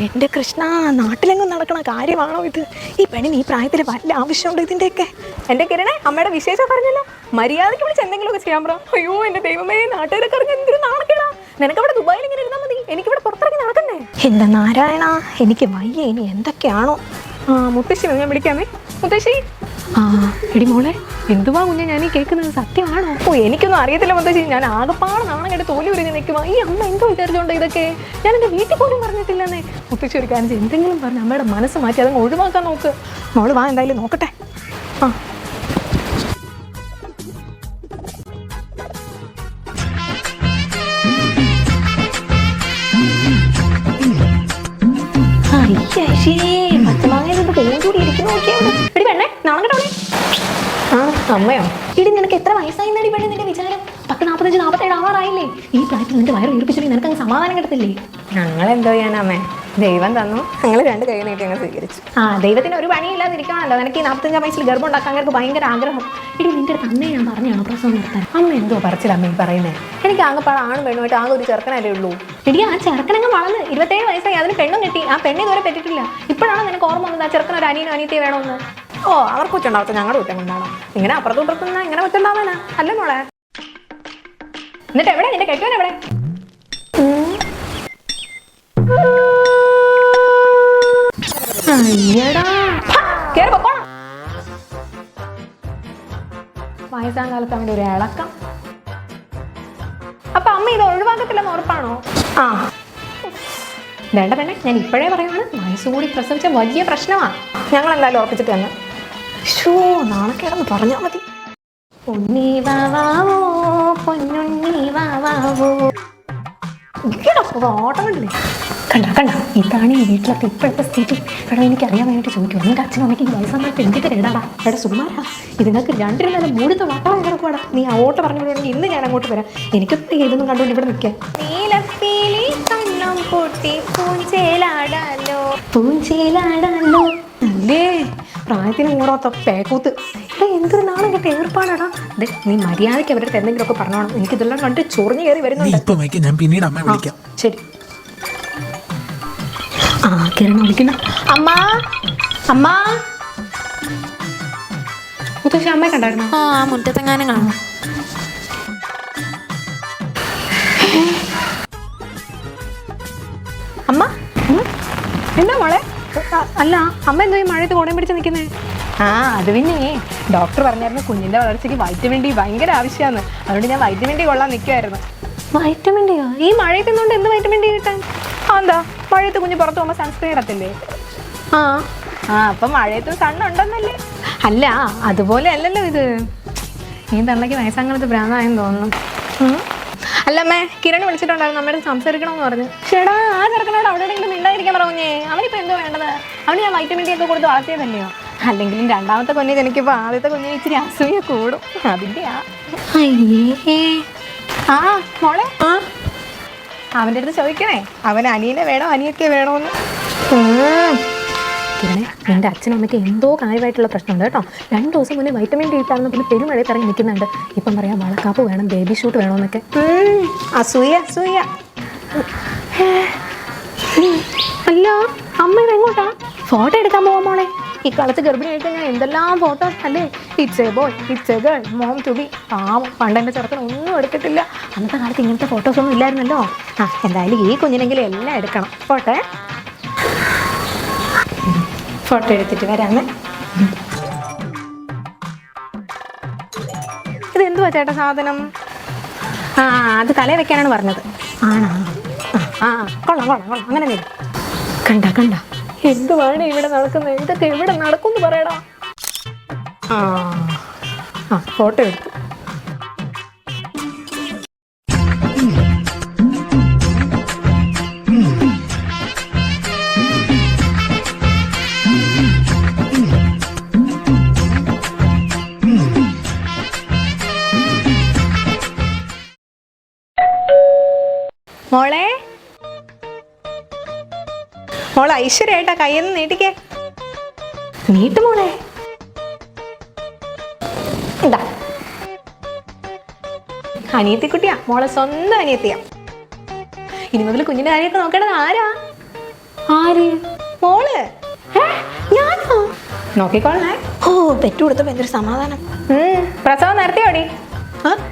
എന്റെ കൃഷ്ണ നാട്ടിലെങ്ങും നടക്കണ കാര്യമാണോ ഇത്? ഈ പെണ്ണിന് നീ പ്രായത്തിൽ വല്ല ആവശ്യമുണ്ടോ ഇതിന്റെയൊക്കെ? എന്റെ കിരണേ അമ്മയുടെ വിശേഷം പറഞ്ഞല്ലോ. മര്യാദയ്ക്ക് വിളിച്ച് എന്തെങ്കിലുമൊക്കെ ചെയ്യാൻ പറ. അയ്യോ എന്റെ ദൈവമേ നാട്ടുകാരൊക്കെ അറിഞ്ഞ എന്തൊരു നാണക്കേടാ. നിനക്ക് അവിടെ ദുബായിൽ ഇങ്ങനെ ഇരുന്നാൽ മതി. എനിക്കിവിടെ പുറത്തിറങ്ങി നടക്കണ്ടേ? എന്റെ നാരായണ എനിക്ക് വയ്യ ഇനി എന്തൊക്കെയാണോ? ആ മുത്തശ്ശി ഞാൻ വിളിക്കാമേ. മുത്തശ്ശി ആ. എടി മോളെ എന്തുവാ കുഞ്ഞെ ഞാൻ ഈ കേൾക്കുന്നത് സത്യമാണോ? ഓ എനിക്കൊന്നും അറിയത്തില്ല മുത്തശ്ശി. ഞാൻ ആകെപ്പാട് നാണം കേട്ട് തോലി ഉരിഞ്ഞ് നിൽക്കുവാ. ഈ അമ്മ എന്തോ വിചാരിച്ചോണ്ട് ഇതൊക്കെ? ഞാൻ എന്റെ വീട്ടിൽ പോലും പറഞ്ഞിട്ടില്ലെന്നേ. മുത്തശ്ശി കാര്യം എന്തെങ്കിലും പറഞ്ഞ് അമ്മയുടെ മനസ്സ് മാറ്റി അതങ്ങ് ഒഴിവാക്കാൻ നോക്ക്. മോൾ വാ എന്തായാലും നോക്കട്ടെ. ആ. ആ അമ്മയോ? ഇടി നിനക്ക് എത്ര വയസ്സായി നടി പെണ്ണി നിന്റെ വിചാരം? പത്ത് നാൽപ്പത്തഞ്ച് നാൽപ്പത്തേഴ് ആവാറായില്ലേ? ഈ പ്രായത്തിൽ നിന്റെ വയറ് വീർപ്പിച്ചിട്ടുണ്ടെങ്കിൽ നിനക്ക് അങ്ങ് സമാധാനം കിട്ടത്തില്ലേ? ഞങ്ങൾ എന്തോ ചെയ്യാനമ്മേ ദൈവം തന്നു. ഞങ്ങൾ രണ്ട് കൈ നീട്ടി അങ്ങ് സ്വീകരിച്ചു. ആ ദൈവത്തിന് ഒരു പണിയില്ലാതിരിക്കണമല്ലോ നിനക്ക് ഈ നാൽപ്പത്തഞ്ചാം വയസ്സിൽ ഗർഭം ഉണ്ടാക്കാൻ അങ്ങനെ ഭയങ്കര ആഗ്രഹം. ഇടി നിന്റെ തന്നെ ഞാൻ പറഞ്ഞാണോ പ്രസവം നടത്താൻ. അമ്മ എന്തോ പറച്ചില്ല അമ്മ ഈ പറയുന്നത് എനിക്ക് ആകെപ്പാട് ആണും പെണ്ണുമായിട്ട് ആകെ ഒരു ചെറുക്കനല്ലേ ഉള്ളൂ. ഇടി ആ ചെറുക്കനങ്ങ് വളർന്ന് ഇരുപത്തേഴ് വയസ്സായി. അതിന് പെണ്ണും കിട്ടി. ആ പെണ്ണ് ഇതുവരെ പറ്റിയിട്ടില്ല ഇപ്പോഴാണ് നിനക്ക് ഓർമ്മ വന്നത്? ആ ചെറുക്കൻ ഒരു അനിയനും അനിയത്തി വേണമെന്ന് ഓ അവർക്ക് കുറ്റുണ്ടാവട്ടെ ഞങ്ങളുടെ കുറ്റം കൊണ്ടാണോ ഇങ്ങനെ അപ്പുറത്തും ഇപ്പുറത്തുനിന്ന് ഇങ്ങനെ കുറ്റുണ്ടാവാനാ അല്ല മോളെ? എന്നിട്ട് എവിടെ? നിന്റെ കെട്ടുവൻ എവിടെ? വയസ്സാം കാലത്ത് അവന്റെ ഒരു ഇളക്കം. അപ്പൊ അമ്മ ഇത് ഒഴിവാക്കത്തില്ലെന്ന് ഉറപ്പാണോ? ആ. വേണ്ട വേണ്ട. ഞാൻ ഇപ്പോഴേ പറയുകയാണ് വയസ്സുകൂടി പ്രസവിച്ച വലിയ പ്രശ്നമാണ് ഞങ്ങൾ എന്തായാലും ഉറപ്പിച്ചിട്ട് തന്നെ ഷോ നാണക്കേടെന്ന് പറഞ്ഞാൽ മതി. പൊന്നി വാവാവോ പൊന്നുണ്ണി വാവാവോ. ഓട്ടമില്ലേ ഇത് കണ്ട കണ്ട? ഇതാണ് ഈ വീട്ടിലത്തെ ഇപ്പോഴത്തെ സ്ഥിതി. എടാ എനിക്ക് അറിയാൻ വേണ്ടിയിട്ട് ചോദിക്കും നിന്റെ അച്ഛനും അമ്മയ്ക്ക് ഈ വയസ്സന്മാർക്ക് എന്തൊക്കെ കേടാടാ? എടാ സുമാരാ നിങ്ങൾക്ക് രണ്ടിനും നല്ല മൂടിത്ത വട്ടം കിടക്കുവാടാ. നീ ആ ഓട്ടം പറഞ്ഞു വിടുവാണെങ്കിൽ ഇന്ന് ഞാൻ അങ്ങോട്ട് വരാം. എനിക്കൊന്നും ഇതൊന്നും കണ്ടുകൊണ്ട് ഇവിടെ നിൽക്കാം നീലപ്പീലി കണ്ണം പൊട്ടി പൂഞ്ചേലാടാലോ. പൂഞ്ചേലാടാലോ. അല്ലേ? പ്രായത്തിന് കൂടാത്ത പേക്കൂത്ത്. എടാ എന്തൊരു നാളെ കേട്ട ഏർപ്പാടാടാ. അതെ നീ മര്യാദയ്ക്ക് അവരുടെ അടുത്ത് എന്തെങ്കിലുമൊക്കെ പറഞ്ഞോണം എനിക്കിതെല്ലാം കണ്ട് ചൊറിഞ്ഞു കയറി വരുന്നുണ്ട്. ഇപ്പൊ വയ്ക്ക. ഞാൻ പിന്നീട് അമ്മ വിളിക്കാം. ശരി. ആ കിരണ വിളിക്കുന്ന അമ്മ അമ്മ. മുത്തശ്ശി അമ്മയെ കണ്ടായിരുന്നു? ആ മുറ്റത്തെങ്ങാനും കാണും. അമ്മ അമ്മ? എന്താ മോളെ? അല്ല അമ്മ എന്തോ ഈ മഴയത്ത് കോടയും പിടിച്ച് നിൽക്കുന്നേ? ആ അത് പിന്നെ ഡോക്ടർ പറഞ്ഞായിരുന്നു കുഞ്ഞിന്റെ വളർച്ചയ്ക്ക് വൈറ്റമിൻ ഡി ഭയങ്കര ആവശ്യമാണ് അതുകൊണ്ട് ഞാൻ വൈറ്റമിൻ ഡി കൊള്ളാൻ നിൽക്കുമായിരുന്നു വൈറ്റമിൻ ഡിയോ? ഈ മഴയത്ത് നിന്നുകൊണ്ട് എന്ത് വൈറ്റമിൻ ഡി കിട്ടാൻ? ആ എന്താ? മഴയത്ത് കുഞ്ഞ് പുറത്ത് പോകുമ്പോൾ സൺസ്ക്രീൻ ഇടത്തില്ലേ? ആ. ആ അപ്പം മഴയത്ത് സണ്ണുണ്ടെന്നല്ലേ? അല്ല അതുപോലെ അല്ലല്ലോ ഇത്. ഈ തള്ളയ്ക്ക് വയസ്സാങ്കാലത്ത് ഭ്രാന്തായെന്ന് തോന്നുന്നു. അല്ലമ്മേ കിരൺ വിളിച്ചിട്ടുണ്ടായിരുന്നു. അമ്മയുടെ സംസാരിക്കണമെന്ന് പറഞ്ഞു. ചേടാ ആ ചെറുക്കനോട് അവിടെ എവിടെയെങ്കിലും മിണ്ടായിരിക്കാൻ പറഞ്ഞേ അവനിപ്പോൾ എന്തോ വേണ്ടത്? അവന് ഞാൻ വൈറ്റമിൻ ഡി ഒക്കെ കൊടുത്ത് വളർത്തിയതല്ലയോ? അല്ലെങ്കിലും രണ്ടാമത്തെ കുഞ്ഞ് എനിക്കിപ്പോ ആദ്യത്തെ കുഞ്ഞിന് ഇച്ചിരി അസൂയ കൂടും. അതിന്റെ ആ അയ്യേ. ആ മോളെ. ആ അവന്റെ അടുത്ത് ചോദിക്കണേ. അവൻ അനിയനെ വേണോ അനിയൊക്കെ വേണോന്ന്. എന്റെ അച്ഛനും അമ്മയ്ക്ക് എന്തോ കാര്യമായിട്ടുള്ള പ്രശ്നമുണ്ട് കേട്ടോ. രണ്ട് ദിവസം മുന്നേ വൈറ്റമിൻ ഡി ഇട്ടാണെന്ന് പിന്നെ പെരുമഴയിൽ ഇറങ്ങി നിൽക്കുന്നുണ്ട്. ഇപ്പം പറയാം വളക്കാപ്പ് വേണം ബേബി ഷൂട്ട് വേണമെന്നൊക്കെ അസൂയ അസൂയ. അല്ല അമ്മ എങ്ങോട്ടാ? ഫോട്ടോ എടുക്കാൻ പോവാ മോളെ. ഈ കളത്ത് ഗർഭിണി ആയിട്ട് ഞാൻ എന്തെല്ലാം ഫോട്ടോ അല്ലേ? It's a boy it's a girl mom to be ആ പണ്ട് എന്റെ ചെറുക്കൻ ഒന്നും എടുത്തിട്ടില്ല. അന്നത്തെ കാലത്ത് ഇങ്ങനത്തെ ഫോട്ടോസ് ഒന്നും ഇല്ലായിരുന്നല്ലോ. ആ എന്തായാലും ഈ കുഞ്ഞിനെങ്കിലും എല്ലാം എടുക്കണം. ഫോട്ടോ ഫോട്ടോ എടുത്തിട്ട് വരാമേ ഇത് എന്തുവാ ചേട്ടാ സാധനം? ആ അത് തലയിൽ വെക്കാനാണ് പറഞ്ഞത്. ആണോ? ആ കൊള്ളാം കൊള്ളാം കൊള്ളാം. അങ്ങനെ വരും. കണ്ട കണ്ട. എന്തുവാണ് ഇവിടെ നടക്കുന്നത്? ഇതൊക്കെ എവിടെ നടക്കും പറയടാ. ആ ആ ഫോട്ടോ എടുത്തു. മോളെ? മോളെ ഐശ്വര്യായിട്ടാ കയ്യെന്ന് നീട്ടിക്കേ. നീട്ട് മോളെ. ഇതാ. അനിയത്തിക്കുട്ടിയാ മോളെ സ്വന്തം അനിയത്തിയാ. ഇനി മുതൽ കുഞ്ഞിന്റെ കാര്യമൊക്കെ നോക്കേണ്ടത് ആരാ? ആര്? മോൾ. ഞാനോ? നോക്കിക്കോളണേ. ഓ പെറ്റു കൊടുത്തപ്പോ എന്തൊരു സമാധാനം. പ്രസവം നടത്തിയോടി ആ?